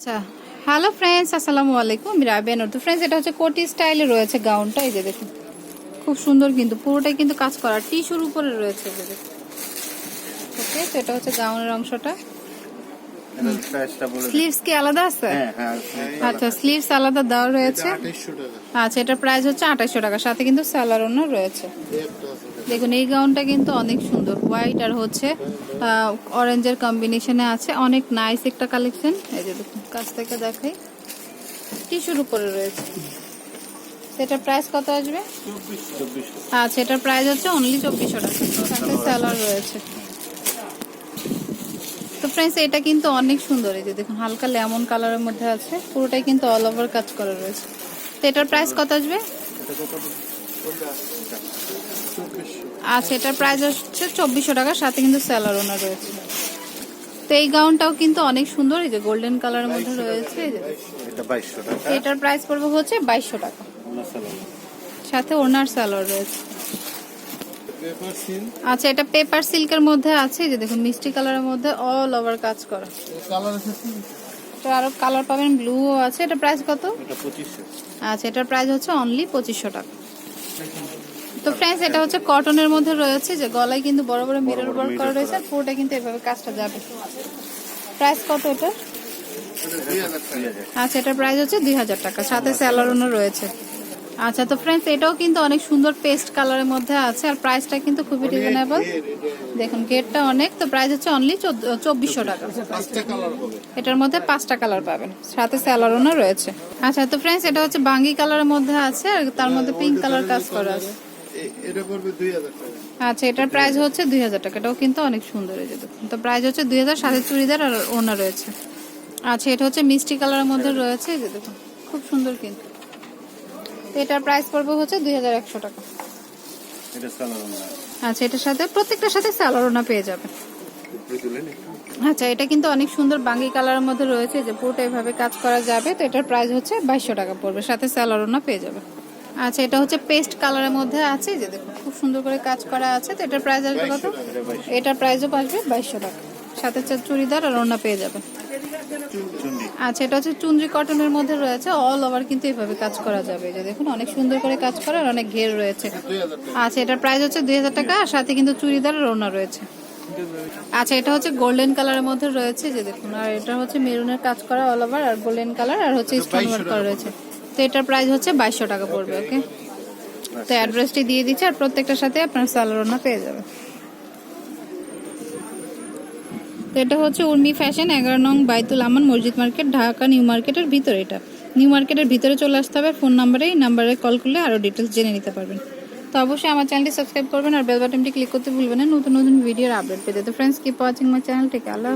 আচ্ছা। Hello friends আসসালামু আলাইকুম। আমি রাবিয়া নতুন ফ্রেন্ডস এটা হচ্ছে কোটি স্টাইলে রয়েছে গাউনটা এই যে দেখুন খুব সুন্দর কিন্তু পুরোটাই কিন্তু কাজ করা। টিস্যুর উপরে রয়েছে এই যে দেখুন। ওকে তো এটা হচ্ছে গাউনের অংশটা। স্লিভস কি আলাদা আছে? হ্যাঁ হ্যাঁ আচ্ছা স্লিভস আলাদা দেওয়া রয়েছে। আচ্ছা এটার প্রাইস হচ্ছে আঠাশশো টাকা। সাথে কিন্তু স্যালার অন্য রয়েছে। দেখুন, এই গাউনটা কিন্তু অনেক সুন্দর। হোয়াইট আর হচ্ছে অরেঞ্জের কম্বিনেশনে আছে। অনেক নাইস একটা কালেকশন এই যে দেখুন, কাছ থেকে দেখাই। টিস্যুর উপরে রয়েছে। সেটার প্রাইস কত আসবে? আচ্ছা এটার প্রাইস হচ্ছে অনলি চব্বিশশো টাকা। স্যালার রয়েছে। তো ফ্রেন্ডস এটা কিন্তু অনেক সুন্দর। এই যে দেখুন, হালকা লেমন কালারের মধ্যে আছে। পুরোটাই কিন্তু অল ওভার কাজ করা রয়েছে। তো এটার প্রাইস কত আসবে? আচ্ছা এটার প্রাইস হচ্ছে চব্বিশশো টাকা সাথে কিন্তু স্যালার ওনার রয়েছে। তো এই গাউনটাও কিন্তু অনেক সুন্দর এই যে গোল্ডেন কালারের মধ্যে রয়েছে। এটার প্রাইস পড়বে হচ্ছে বাইশশো টাকা। সাথে ওনার স্যালার রয়েছে। আচ্ছা এটা পেপার সিল্কের মধ্যে আছে যে দেখুন মিষ্টি কালারের মধ্যে অল ওভার কাজ করা। কালার আছে কি? তো আরও কালার পাবেন ব্লুও আছে। এটা প্রাইস কত? আচ্ছা এটার প্রাইস হচ্ছে অনলি পঁচিশশো টাকা। তো ফ্রেন্ডস এটা হচ্ছে কটনের মধ্যে রয়েছে যে গলায় কিন্তু বড় বড় মিরর ওয়ার্ক করা রয়েছে আর পুরোটা কিন্তু এভাবে কাজটা যাবে। প্রাইস কত এটা? আচ্ছা এটার প্রাইস হচ্ছে দুই হাজার টাকা সাথে স্যালারনও রয়েছে। আচ্ছা তো ফ্রেন্ডস এটাও কিন্তু অনেক সুন্দর পেস্ট কালারের মধ্যে আছে আর প্রাইসটা কিন্তু খুবই রিজনেবল দেখুন গেটটা অনেক তো প্রাইস হচ্ছে অনলি চব্বিশশো টাকা। এটার মধ্যে পাঁচটা কালার পাবেন। সাথে স্যালারনও রয়েছে। আচ্ছা তো ফ্রেন্ডস এটা হচ্ছে বাঙ্গি কালারের মধ্যে আছে আর তার মধ্যে পিঙ্ক কালার কাজ করা আছে। আচ্ছা এটার প্রাইস হচ্ছে দুই হাজার টাকা। এটাও কিন্তু অনেক সুন্দর এই যে তো প্রাইস হচ্ছে দুই হাজার সাথে চুড়িদার আর ওনা রয়েছে। আচ্ছা এটা হচ্ছে মিষ্টি কালারের মধ্যে রয়েছে দেখুন। খুব সুন্দর কিন্তু। এটার প্রাইস পড়বে হচ্ছে দুই হাজার একশো টাকা। আচ্ছা এটার সাথে প্রত্যেকটার সাথে স্যালারোনা পেয়ে যাবেন। আচ্ছা এটা কিন্তু অনেক সুন্দর বাঙ্গি কালারের মধ্যে রয়েছে যে পুরোটা এভাবে কাজ করা যাবে তো এটার প্রাইস হচ্ছে বাইশশো টাকা পড়বে সাথে স্যালারোনা পেয়ে যাবে। আচ্ছা এটা হচ্ছে পেস্ট কালারের মধ্যে আছে যে দেখুন খুব সুন্দর করে কাজ করা আছে তো এটার প্রাইস আসবে কত? এটার প্রাইসও আসবে বাইশশো টাকা। সাথে চুড়িদার আর ওড়না পেয়ে যাবে চুন্ডি আচ্ছা এটা হচ্ছে চুনরি কটনের মধ্যে রয়েছে অল ওভার কিন্তু এভাবে কাজ করা যাবে। যে দেখুন অনেক সুন্দর করে কাজ করা আর অনেক ঘের রয়েছে। আচ্ছা এটার প্রাইস হচ্ছে দুই হাজার টাকা আর সাথে কিন্তু চুড়িদার ওড়না রয়েছে। আচ্ছা এটা হচ্ছে গোল্ডেন কালারের মধ্যে রয়েছে যে দেখুন আর এটা হচ্ছে মেরুনের কাজ করা অল ওভার আর গোল্ডেন কালার আর হচ্ছে স্টোন ওয়ার্ক করা রয়েছে। তো এটার প্রাইস হচ্ছে বাইশশো টাকা পড়বে ওকে তো অ্যাড্রেসটি দিয়ে দিচ্ছে আর প্রত্যেকটার সাথে আপনার স্যালারোনা পেয়ে যাবে তো এটা হচ্ছে উর্মি ফ্যাশন, এগারো নং বাইতুল আমান, মসজিদ মার্কেট, ঢাকা, নিউ মার্কেটের ভিতরে এটা। নিউ মার্কেটের ভিতরে চলে আসতে হবে, ফোন নাম্বারে, এই নাম্বারে কল করলে আরও ডিটেলস জেনে নিতে পারবেন। তো অবশ্যই আমার চ্যানেলটি সাবস্ক্রাইব করবেন আর বেল বাটনটি ক্লিক করতে ভুলবেন না। নতুন নতুন ভিডিওর আপডেট পেতে তো friends keep watching my channel থেকে আল্লাহ